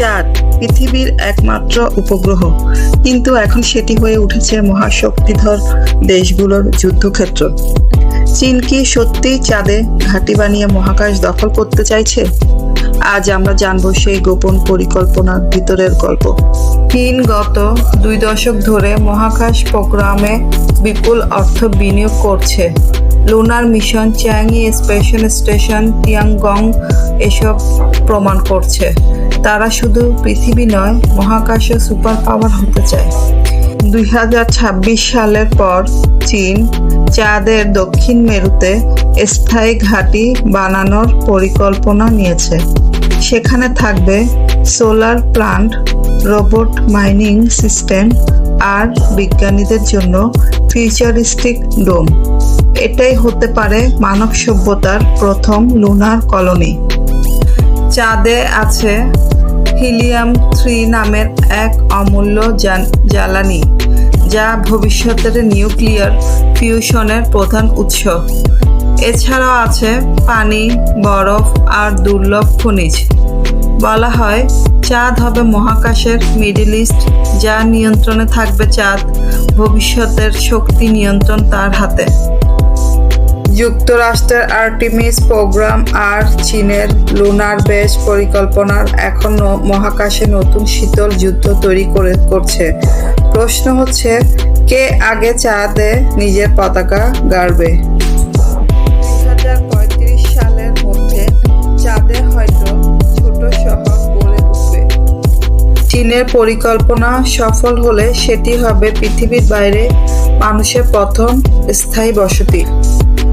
চাঁদ পৃথিবীর একমাত্র উপগ্রহ। কিন্তু এখন সেটি হয়ে উঠেছে মহাশক্তিধর দেশগুলোর যুদ্ধক্ষেত্র। চীন কি সত্যিই চাঁদে ঘাঁটি বানিয়ে মহাকাশ দখল করতে চাইছে? আজ আমরা জানব সেই গোপন পরিকল্পনার ভিতরের গল্প। চীন গত দুই দশক ধরে মহাকাশ প্রোগ্রামে বিপুল অর্থ বিনিয়োগ করছে। Lunar mission Chang'e special station Tiangong এসব প্রমাণ করছে। তারা শুধু পৃথিবী নয়, মহাকাশে সুপার পাওয়ার হতে চায়। দুই সালের পর চীন চাঁদের দক্ষিণ মেরুতে স্থায়ী ঘাঁটি বানানোর পরিকল্পনা নিয়েছে। সেখানে থাকবে solar plant, robot mining system আর বিজ্ঞানীদের জন্য ফিউচারিস্টিক ডোম এটাই হতে পারে মানব সভ্যতার প্রথম লুনার কলোনি চাঁদে আছে হিলিয়াম থ্রি নামের এক অমূল্য জ্বালানি, যা ভবিষ্যতের নিউক্লিয়ার ফিউশনের প্রধান উৎস। এছাড়াও আছে পানি, বরফ আর দুর্লভ খনিজ। বলা হয় চাঁদ হবে মহাকাশের মিডিল ইস্ট যার নিয়ন্ত্রণে থাকবে চাঁদ, ভবিষ্যতের শক্তি নিয়ন্ত্রণ তার হাতে। যুক্তরাষ্ট্রের আর্টিমিস প্রোগ্রাম আর চীনের লুনার বেস পরিকল্পনার এখন মহাকাশে নতুন শীতল যুদ্ধ তৈরি করে করছে। প্রশ্ন হচ্ছে, কে আগে চাঁদে নিজের পতাকা গাড়বে? চীনের পরিকল্পনা সফল হলে সেটি হবে পৃথিবীর বাইরে মানুষের প্রথম স্থায়ী বসতি।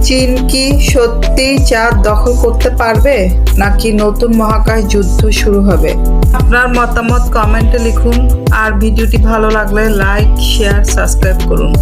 চীন কি সত্যি চাঁদ দখল করতে পারবে, নাকি নতুন মহাকাশ যুদ্ধ শুরু হবে? আপনার মতামত কমেন্টে লিখুন, আর ভিডিওটি ভালো লাগলে লাইক শেয়ার সাবস্ক্রাইব করুন।